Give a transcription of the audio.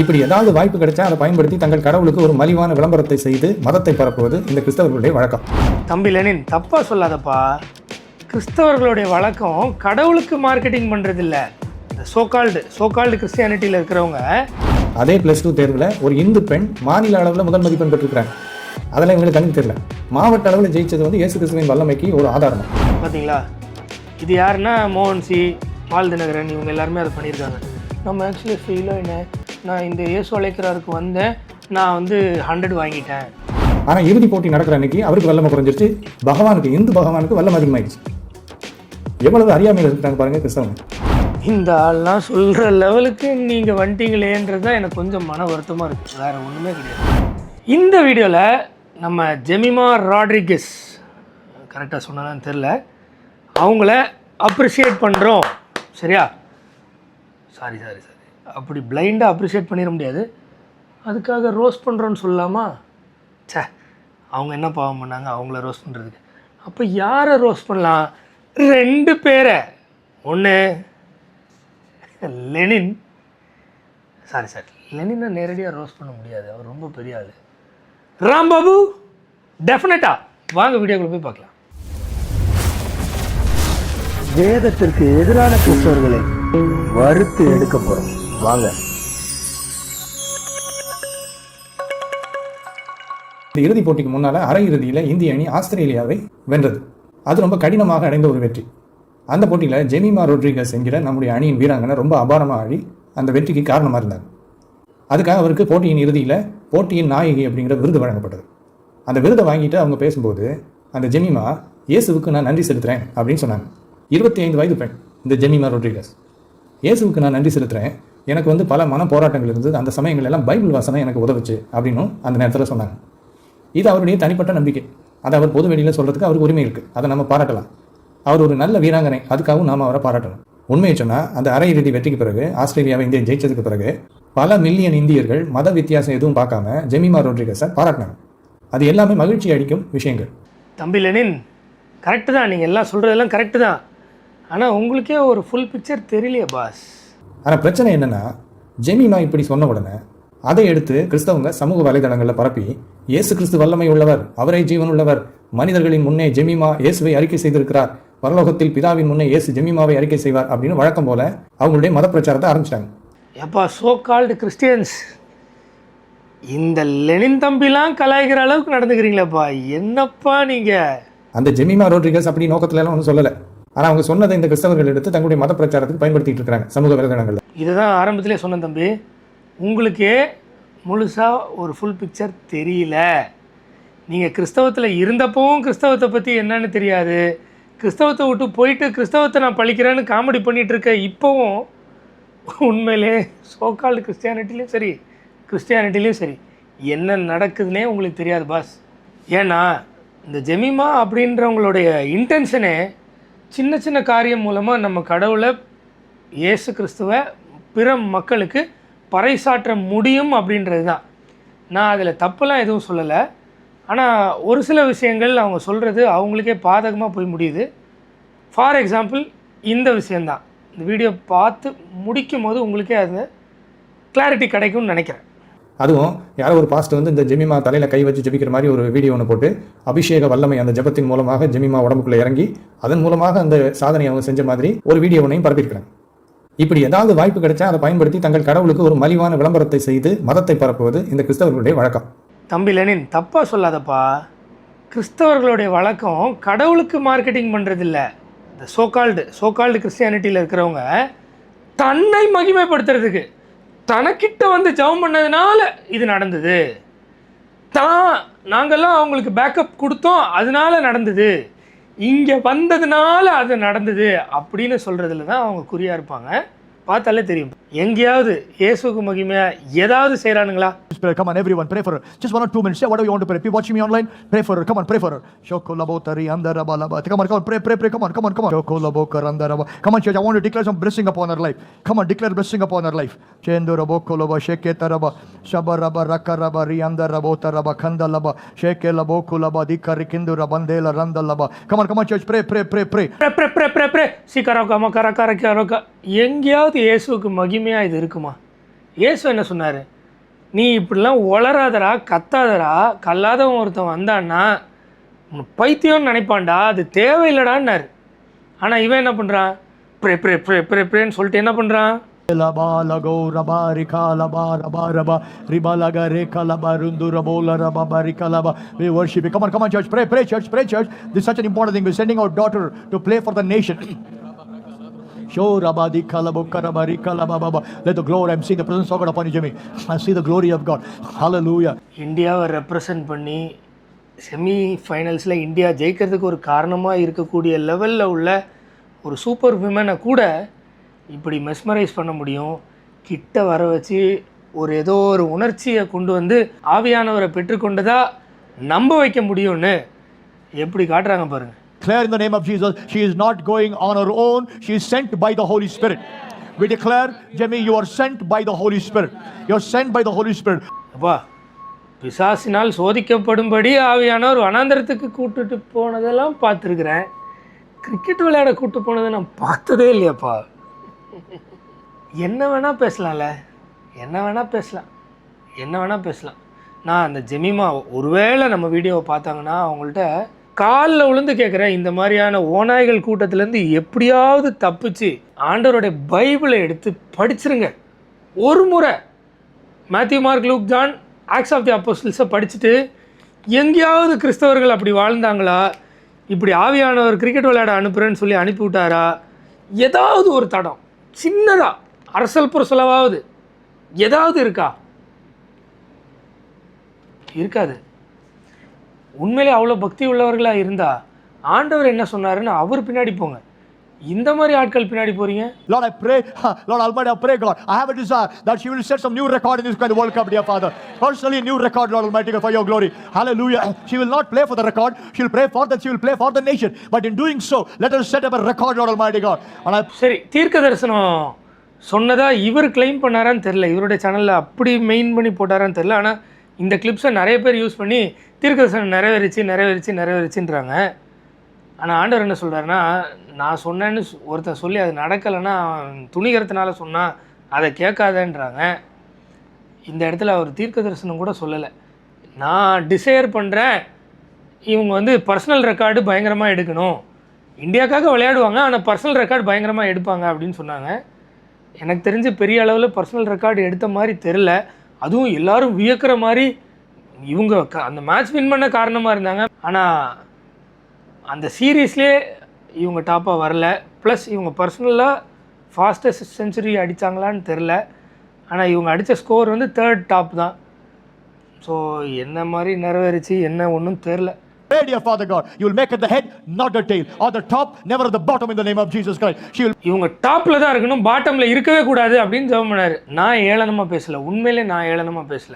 இப்படி ஏதாவது வாய்ப்பு கிடைச்சா அதை பயன்படுத்தி தங்கள் கடவுளுக்கு ஒரு மலிவான விளம்பரத்தை செய்து மதத்தை பரப்புவது இந்த கிறிஸ்தவர்களுடைய வழக்கம். தம்பி லெனின் தப்பா சொல்லாதப்பா. கிறிஸ்தவர்களுடைய வழக்கம் கடவுளுக்கு மார்க்கெட்டிங் பண்றது இல்ல இந்த சோகால்டு சோகால்டு கிறிஸ்டியானிட்டியில் இருக்கிறவங்க அதே ப்ளஸ் டூ தேர்வில் ஒரு இந்து பெண் மாநில அளவில் முதல் மதிப்பெண் பெற்றிருக்கிறாங்க. அதெல்லாம் இவங்களுக்கு கண்ணுக்கு தெரியல. மாவட்ட அளவில் ஜெயிச்சது வந்து இயேசு கிறிஸ்துவின் வல்லமைக்கு ஒரு ஆதாரம்? பார்த்தீங்களா இது யாருன்னா மோகன் சி பால் தினகரன் இவங்க எல்லாருமே அதை பண்ணியிருக்காங்க. நம்ம ஆக்சுவலி ஃபீலோ என்ன? நான் இந்த இயேசு அழைக்கிறாருக்கு வந்தேன். நான் வந்து ஹண்ட்ரட் வாங்கிட்டேன். ஆனால் இறுதி போட்டி நடக்கிற அன்னைக்கு அவருக்கு வல்லமை குறைஞ்சிருச்சு. பகவானுக்கு இந்து பகவானுக்கு வல்லம் அதிகமாயிடுச்சு. எவ்வளவு அறியாமையில் இருக்கிறாங்க பாருங்க கிறிஸ்தவங்க. இந்த ஆள்லாம் சொல்கிற லெவலுக்கு நீங்கள் வந்துட்டீங்களேன்றது தான் எனக்கு கொஞ்சம் மன வருத்தமாக இருக்குது வேறு ஒன்றுமே கிடையாது. இந்த வீடியோவில் நம்ம ஜெமிமா ராட்ரிகஸ் கரெக்டாக சொன்னான்னு தெரில அவங்கள அப்ரிஷியேட் பண்ணுறோம் சரியா? சாரி சாரி சாரி அப்படி பிளைண்டாக அப்ரிஷியேட் பண்ணிட முடியாது. அதுக்காக ரோஸ் பண்ணுறோன்னு சொல்லலாமா ச்சே அவங்க என்ன பாவம் பண்ணாங்க? அவங்கள ரோஸ் பண்ணுறதுக்கு அப்போ யாரை ரோஸ் பண்ணலாம்? ரெண்டு பேரை. ஒன்று லெனின். சாரி சார் லெனினை நேரடியாக ரோஸ் பண்ண முடியாது. அவர் ரொம்ப பெரிய ஆள். ராம்பாபு டெஃபினட்டா வாங்க வீடியோக்குள்ள போய் பார்க்கலாம். வேதத்திற்கு எதிரான கிறிஸ்தவர்களை வறுத்து எடுக்க போகிறோம் வாங்க. இந்த இறுதிப் போட்டிக்கு முன்னால் அரையிறுதியில் இந்திய அணி ஆஸ்திரேலியாவை வென்றது. அது ரொம்ப கடினமாக அடைந்த ஒரு வெற்றி. அந்த போட்டியில் ஜெமிமா ரோட்ரிகஸ் என்கிற நம்முடைய அணியின் வீராங்கனை ரொம்ப அபாரமாக ஆடி அந்த வெற்றிக்கு காரணமாக இருந்தார். அதுக்காக அவருக்கு போட்டியின் இறுதியில் போட்டியின் நாயகி அப்படிங்கிற விருது வழங்கப்பட்டது. அந்த விருதை வாங்கிட்டு அவங்க பேசும்போது அந்த ஜெமிமா இயேசுவுக்கு நான் நன்றி செலுத்துறேன் அப்படின்னு சொன்னாங்க. இருபத்தி ஐந்து வயது பெண் இந்த ஜெமிமா ரோட்ரிகஸ். இயேசுவுக்கு நான் நன்றி செலுத்துறேன். எனக்கு வந்து பல மன போராட்டங்கள் இருந்தது. அந்த சமயங்கள் எல்லாம் பைபிள் வாசனை எனக்கு உதவுச்சு அப்படின்னும் அந்த நேரத்தில் சொன்னாங்க. இது அவருடைய தனிப்பட்ட நம்பிக்கை. அதை அவர் பொது வெளியில் சொல்கிறதுக்கு அவருக்கு உரிமை இருக்குது அதை நம்ம பாராட்டலாம். அவர் ஒரு நல்ல வீராங்கனை. அதுக்காகவும் நாம் அவரை பாராட்டணும். உண்மையை சொன்னால் அந்த அரையிறுதி வெற்றிக்கு பிறகு ஆஸ்திரேலியாவை இந்தியா ஜெயிச்சதுக்கு பிறகு பல மில்லியன் இந்தியர்கள் மத வித்தியாசம் எதுவும் பார்க்காம ஜெமிமா ரோட்ரிகஸை பாராட்டினாங்க. அது எல்லாமே மகிழ்ச்சி அளிக்கும் விஷயங்கள். தம்பி லெனின் கரெக்டு தான். நீங்கள் எல்லாம் சொல்கிறதெல்லாம் கரெக்டு தான். ஆனால் உங்களுக்கே ஒரு ஃபுல் பிக்சர் தெரியலையே பாஸ் ஆனால் பிரச்சனை என்னன்னா ஜெமிமா இப்படி சொன்ன உடனே அதை எடுத்து கிறிஸ்தவங்க சமூக வலைதளங்களில் பரப்பி இயேசு கிறிஸ்து வல்லமை உள்ளவர் அவரை ஜீவன் உள்ளவர் மனிதர்களின் முன்னே ஜெமிமா இயேசுவை அறிக்கை செய்திருக்கிறார் பரலோகத்தில் பிதாவின் முன்னே இயேசு ஜெமிமாவை அறிக்கை செய்வார் அப்படின்னு வழக்கம் போல அவங்களுடைய மத பிரச்சாரத்தை ஆரம்பிச்சிட்டாங்க. எப்பா சோ கால்டு கிறிஸ்டியன்ஸ் இந்த லெனின் தம்பிலாம் கலாய்க்கிற அளவுக்கு நடந்துக்கிறீங்களேப்பா என்னப்பா நீங்கள் அந்த ஜெமிமா ரோட்ரிகஸ் அப்படி நோக்கத்துல எல்லாம் ஒன்றும் சொல்லலை. ஆனால் அவங்க சொன்னதை இந்த கிறிஸ்தவர்கள் எடுத்து தங்களுடைய மத பிரச்சாரத்துக்கு பயன்படுத்திட்டு இருக்காங்க சமூக வலைதளங்களில். இதுதான் ஆரம்பத்திலே சொன்ன தம்பி. உங்களுக்கே முழுசாக ஒரு ஃபுல் பிக்சர் தெரியல. நீங்கள் கிறிஸ்தவத்தில் இருந்தப்பவும் கிறிஸ்தவத்தை பற்றி என்னன்னு தெரியாது. கிறிஸ்தவத்தை விட்டு போயிட்டு கிறிஸ்தவத்தை நான் பழிக்கிறேன்னு காமெடி பண்ணிகிட்டு இருக்க இப்போவும் உண்மையிலே சோக்கால்டு கிறிஸ்டியானிட்டிலையும் சரி கிறிஸ்டியானிட்டிலையும் சரி என்ன நடக்குதுன்னே உங்களுக்கு தெரியாது பாஸ் ஏன்னா இந்த ஜெமிமா அப்படின்றவங்களுடைய இன்டென்ஷனே சின்ன சின்ன காரியம் மூலமாக நம்ம கடவுளை இயேசு கிறிஸ்துவை பிற மக்களுக்கு பறைசாற்ற முடியும் அப்படின்றது தான் நான் அதில் தப்புலாம் எதுவும் சொல்லலை. ஆனால் ஒரு சில விஷயங்கள் அவங்க சொல்கிறது அவங்களுக்கே பாதகமாக போய் முடியுது. ஃபார் எக்ஸாம்பிள் இந்த விஷயந்தான் இந்த வீடியோ பார்த்து முடிக்கும் போது உங்களுக்கே அது கிளாரிட்டி கிடைக்கும்னு நினைக்கிறேன். அதுவும் யாரோ ஒரு பாஸ்ட் வந்து இந்த ஜெமிமா தலையில் கை வச்சு ஜெபிக்கிற மாதிரி ஒரு வீடியோ ஒன்று போட்டு அபிஷேக வல்லமை அந்த ஜெபத்தின் மூலமாக ஜெமிமா உடம்புக்குள்ளே இறங்கி அதன் மூலமாக அந்த சாதனை அவங்க செஞ்ச மாதிரி ஒரு வீடியோ ஒன்றையும் பரப்பியிருக்கிறாங்க. இப்படி ஏதாவது வாய்ப்பு கிடைச்சா அதை பயன்படுத்தி தங்கள் கடவுளுக்கு ஒரு மலிவான விளம்பரத்தை செய்து மதத்தை பரப்புவது இந்த கிறிஸ்தவர்களுடைய வழக்கம். தம்பி லெனின் தப்பாக சொல்லாதப்பா. கிறிஸ்தவர்களுடைய வழக்கம் கடவுளுக்கு மார்க்கெட்டிங் பண்ணுறது இல்லை இந்த சோகால்டு சோகால்டு கிறிஸ்டியானிட்டியில் இருக்கிறவங்க தன்னை மகிமைப்படுத்துறதுக்கு. தனக்கிட்ட வந்து ஜெபம் பண்ணதுனால இது நடந்தது. தான் நாங்கள்லாம் அவங்களுக்கு பேக்கப் கொடுத்தோம் அதனால நடந்தது. இங்கே வந்ததுனால அது நடந்தது அப்படின்னு சொல்கிறதுல தான் அவங்க குறியாக இருப்பாங்க. பார்த்தாலே தெரியும். எங்கேயாவது இயேசுக்கு மகிமையாக ஏதாவது செய்கிறானுங்களா Spirit, come on, everyone, pray for her. Just one or two minutes. Say whatever you want to pray. If you're watching me online, pray for her. Come on, pray for her. Shoko labo tari anda raba laba. Come on, come on, pray, pray, pray. Come on, come on, come on. Shoko labo karanda raba. Come on, church. I want to declare some blessing upon her life. Come on, declare blessing upon her life. Chendo rabo koloba sheke taraba. Shaba raba raka raba rianda rabo taraba kanda laba. Sheke labo kulaba dikari kindu rabandela randa laba. Come on, come on, church. Pray, pray, pray, pray. Pray pray pray pray pray சீக்கிரம் மக்கர கர கரக்கா எங்கேயாவது இயேசுவுக்கு எளிமையாக இது இருக்குமா இயேசு என்ன சொன்னார் நீ இப்படிலாம் ஒளராதரா கத்தாதரா கல்லாதவன் ஒருத்தன் வந்தான்னா பைத்தியம்னு நினைப்பான்டா அது தேவையில்லடான்னாரு ஆனால் இவன் என்ன பண்ணுறான் ப்ரே சொல்லிட்டு என்ன பண்ணுறான் லபா லகோ ரபா ரிகா லபா ரபா ரபா ரிபா லக ரேகா லபா ருந்து ரபோ ல ரபா பா ரிகா லபா we worship you come on come on church pray pray church pray church this is such an important thing Let the glory. I'm seeing the presence of God upon you, Jimmy. I see the glory of God. Hallelujah. இந்தியாவை represent பண்ணி semi ஃபைனல்ஸில் India ஜெயிக்கிறதுக்கு ஒரு காரணமாக இருக்கக்கூடிய லெவலில் உள்ள ஒரு சூப்பர் விமனை கூட இப்படி மெஸ்மரைஸ் பண்ண முடியும் கிட்ட வர வச்சு ஒரு ஏதோ ஒரு உணர்ச்சியை கொண்டு வந்து ஆவியானவரை பெற்றுக்கொண்டதாக நம்ப வைக்க முடியும்னு எப்படி காட்டுறாங்க பாருங்கள் Declare in the name of Jesus, she is not going on her own. She is sent by the Holy Spirit. We declare, Jemmy, you are sent by the Holy Spirit. You are sent by the Holy Spirit. அப்பா பிசாசினால் சோதிக்கப்படும்படி ஆவியானவர் வனாந்திரத்துக்கு கூட்டுட்டு போனதெல்லாம் பார்த்துருக்குறேன் cricket விளையாட கூட்டு போனதை நான் பார்த்ததே இல்லையாப்பா என்ன வேணால் பேசலாம்ல என்ன வேணால் பேசலாம் என்ன வேணால் பேசலாம் நான் அந்த ஜெமிமா ஒருவேளை நம்ம வீடியோவை பார்த்தாங்கன்னா அவங்கள்ட்ட காலில் விழுந்து கேட்குறேன் இந்த மாதிரியான ஓநாய்கள் கூட்டத்திலேருந்து எப்படியாவது தப்பிச்சு ஆண்டவருடைய பைபிளை எடுத்து படிச்சிருங்க. ஒரு முறை Matthew Mark Luke John Acts of the அப்போஸ்டில்ஸை படிச்சுட்டு எங்கேயாவது கிறிஸ்தவர்கள் அப்படி வாழ்ந்தாங்களா? இப்படி ஆவியானவர் கிரிக்கெட் விளையாட அனுப்புகிறேன்னு சொல்லி அனுப்பிவிட்டாரா ஏதாவது ஒரு தடம் சின்னதாக அரசல் புரசலவாவது ஏதாவது இருக்கா? இருக்காது. உண்மையிலே அவ்வளோ பக்தி உள்ளவர்களாக இருந்தா ஆண்டவர் என்ன சொன்னாருன்னு அவர் பின்னாடி போங்க இந்த மாதிரி ஆட்கள் பின்னாடி போகிறீங்க Lord, I pray, Lord Almighty, I pray, God, I have a desire that she will set some new record in this kind of World Cup, dear Father. Personally, new record, Lord Almighty, for your glory. Hallelujah. She will not play for the record, she will pray for that, she will play for the nation. But in doing so, let her set up a record, Lord Almighty God. And I சரி தீர்க்க தரிசனம் சொன்னதா இவர் claim பண்ணாரான்னு தெரில இவருடைய சேனலில் அப்படி main பண்ணி போட்டாரான்னு தெரில ஆனால் இந்த கிளிப்ஸை நிறைய பேர் யூஸ் பண்ணி தீர்க்கதரிசனம் நிறைவேறிச்சு நிறைவேறிச்சு நிறைவேறிச்சுன்றாங்க. ஆனால் ஆண்டவர் என்ன சொல்கிறாருன்னா நான் சொன்னேன்னு சொ- ஒருத்தன் சொல்லி அது நடக்கலைன்னா அவன் துணிகரத்தினால அதை கேட்காதேன்றாங்க. இந்த இடத்துல அவர் தீர்க்க தரிசனம் கூட சொல்லலை. நான் டிசையர் பண்ணுறேன் இவங்க வந்து பர்சனல் ரெக்கார்டு பயங்கரமாக எடுக்கணும். இந்தியாக்காக விளையாடுவாங்க ஆனால் பர்சனல் ரெக்கார்டு பயங்கரமாக எடுப்பாங்க அப்படின்னு சொன்னாங்க. எனக்கு தெரிஞ்சு பெரிய அளவில் பர்சனல் ரெக்கார்டு எடுத்த மாதிரி தெரில அதுவும் எல்லாரும் வியக்கிற மாதிரி இவங்க க- அந்த மேட்ச் வின் பண்ண காரணமாக இருந்தாங்க. ஆனால் அந்த சீரீஸ்லேயே இவங்க டாப்பாக வரல. ப்ளஸ் இவங்க பர்சனலாக ஃபாஸ்டஸ்ட் செஞ்சுரி அடித்தாங்களான்னு தெரில ஆனால் இவங்க அடித்த ஸ்கோர் வந்து தேர்ட் டாப் தான். ஸோ என்ன மாதிரி நிறைவேறிச்சு என்ன ஒன்றும் தெரில pray, dear Father God, you will make it the head, not the tail, or the top, never the bottom in the name of Jesus Christ. She will இவங்க டாப்ல தான் இருக்கணும் பாட்டம்ல இருக்கவே கூடாது அப்படின்னு ஜெபம் பண்ணாரு நான் ஏளனமா பேசல உண்மையிலே நான் ஏளனமா பேசல